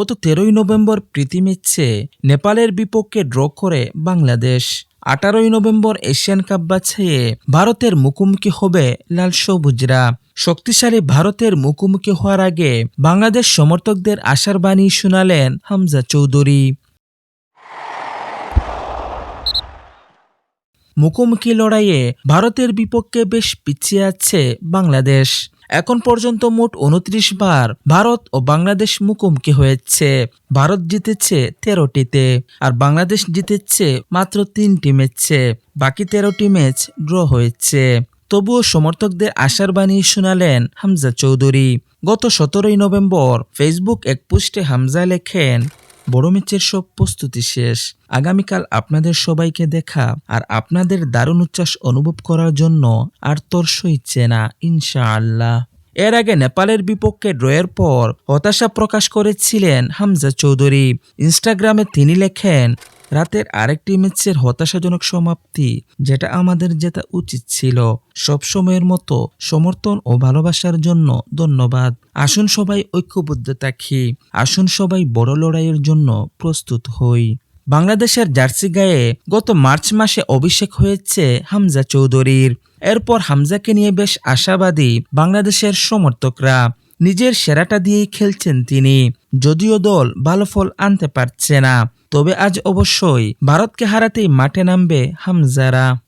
গত তেরোই নভেম্বর প্রীতি ম্যাচে নেপালের বিপক্ষে ড্র করে বাংলাদেশ। আঠারোই নভেম্বর এশিয়ান কাপ বাছাইয়ে ভারতের মুখোমুখি হবে লাল সবুজরা। শক্তিশালী ভারতের মুখোমুখি হওয়ার আগে বাংলাদেশ সমর্থকদের আশার বাণী শোনালেন হামজা চৌধুরী। মুখোমুখি লড়াইয়ে ভারতের বিপক্ষে বেশ পিছিয়ে আছে বাংলাদেশ। এখন পর্যন্ত মোট উনত্রিশ বার ভারত ও বাংলাদেশ মুখোমুখি হয়েছে। ভারত জিতেছে তেরোটিতে আর বাংলাদেশ জিতেছে মাত্র তিনটি ম্যাচে। বাকি তেরোটি ম্যাচ ড্র হয়েছে। তবুও সমর্থকদের আশার বাণী শোনালেন হামজা চৌধুরী। গত সতেরোই নভেম্বর ফেসবুক এক পোস্টে হামজা লেখেন বড় ম্যাচের সব প্রস্তুতি শেষ। আগামীকাল আপনাদের সবাইকে দেখা আর আপনাদের দারুণ উচ্ছ্বাস অনুভব করার জন্য আর তোর ইচ্ছে না, ইনশাআল্লাহ। এর আগে নেপালের বিপক্ষে ড্রয়ের পর হতাশা প্রকাশ করেছিলেন হামজা চৌধুরী। ইনস্টাগ্রামে তিনি লেখেন রাতের আরেকটি ম্যাচের হতাশাজনক সমাপ্তি, যেটা আমাদের জেতা উচিত ছিল। সব সময়ের মতো সমর্থন ও ভালোবাসার জন্য ধন্যবাদ। আসুন সবাই ঐক্যবদ্ধ থাকি। আসুন সবাই বড় লড়াইয়ের জন্য প্রস্তুত হই। বাংলাদেশের জার্সি গায়ে গত মার্চ মাসে অভিষেক হয়েছে হামজা চৌধুরীর। এরপর হামজাকে নিয়ে বেশ আশাবাদী বাংলাদেশের সমর্থকরা। নিজের সেরাটা দিয়েই খেলছেন তিনি। যদিও দল ভালো ফল আনতে পারছে না, তবে আজ অবশ্যই ভারতকে হারাতেই মাঠে নামবে হামজারা।